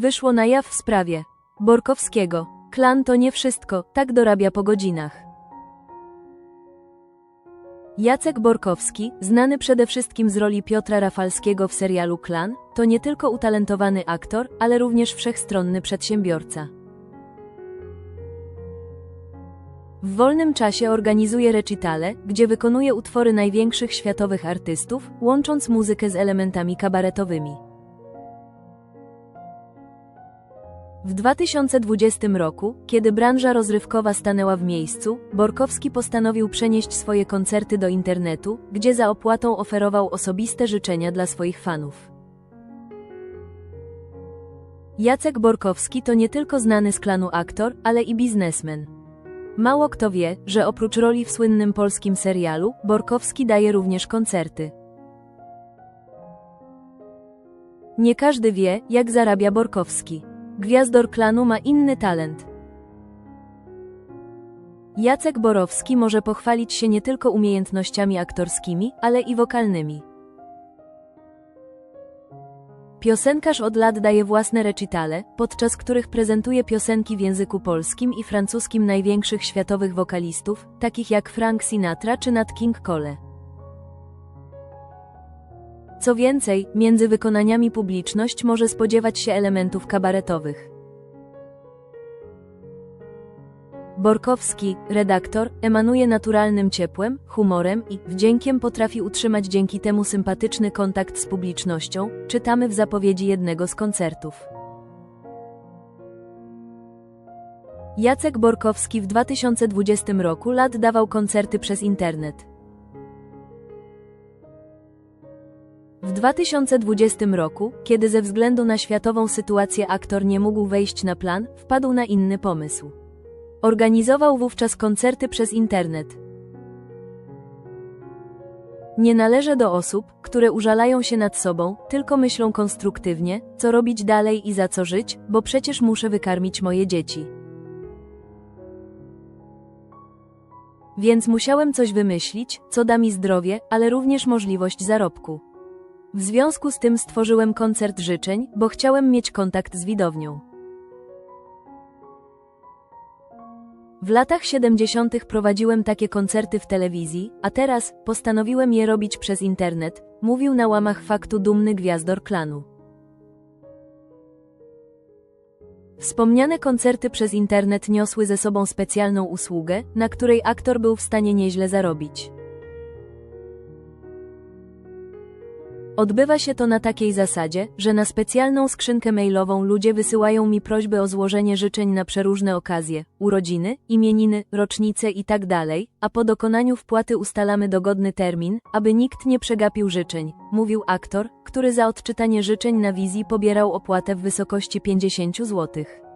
wyszło na jaw w sprawie Borkowskiego. Klan to nie wszystko, tak dorabia po godzinach. Jacek Borkowski, znany przede wszystkim z roli Piotra Rafalskiego w serialu Klan, to nie tylko utalentowany aktor, ale również wszechstronny przedsiębiorca. W wolnym czasie organizuje recitale, gdzie wykonuje utwory największych światowych artystów, łącząc muzykę z elementami kabaretowymi. W 2020 roku, kiedy branża rozrywkowa stanęła w miejscu, Borkowski postanowił przenieść swoje koncerty do internetu, gdzie za opłatą oferował osobiste życzenia dla swoich fanów. Jacek Borkowski to nie tylko znany z klanu aktor, ale i biznesmen. Mało kto wie, że oprócz roli w słynnym polskim serialu, Borkowski daje również koncerty. Nie każdy wie, jak zarabia Borkowski. Gwiazdor klanu ma inny talent. Jacek Borowski może pochwalić się nie tylko umiejętnościami aktorskimi, ale i wokalnymi. Piosenkarz od lat daje własne recitale, podczas których prezentuje piosenki w języku polskim i francuskim największych światowych wokalistów, takich jak Frank Sinatra czy Nat King Cole. Co więcej, między wykonaniami publiczność może spodziewać się elementów kabaretowych. Borkowski, redaktor, emanuje naturalnym ciepłem, humorem i wdziękiem potrafi utrzymać dzięki temu sympatyczny kontakt z publicznością, czytamy w zapowiedzi jednego z koncertów. Jacek Borkowski w 2020 roku lat dawał koncerty przez internet. W 2020 roku, kiedy ze względu na światową sytuację aktor nie mógł wejść na plan, wpadł na inny pomysł. Organizował wówczas koncerty przez internet. Nie należę do osób, które użalają się nad sobą, tylko myślą konstruktywnie, co robić dalej i za co żyć, bo przecież muszę wykarmić moje dzieci. Więc musiałem coś wymyślić, co da mi zdrowie, ale również możliwość zarobku. W związku z tym stworzyłem koncert życzeń, bo chciałem mieć kontakt z widownią. W latach 70. prowadziłem takie koncerty w telewizji, a teraz postanowiłem je robić przez internet, mówił na łamach faktu dumny gwiazdor klanu. Wspomniane koncerty przez internet niosły ze sobą specjalną usługę, na której aktor był w stanie nieźle zarobić. Odbywa się to na takiej zasadzie, że na specjalną skrzynkę mailową ludzie wysyłają mi prośby o złożenie życzeń na przeróżne okazje, urodziny, imieniny, rocznice itd., a po dokonaniu wpłaty ustalamy dogodny termin, aby nikt nie przegapił życzeń, mówił aktor, który za odczytanie życzeń na wizji pobierał opłatę w wysokości 50 złotych.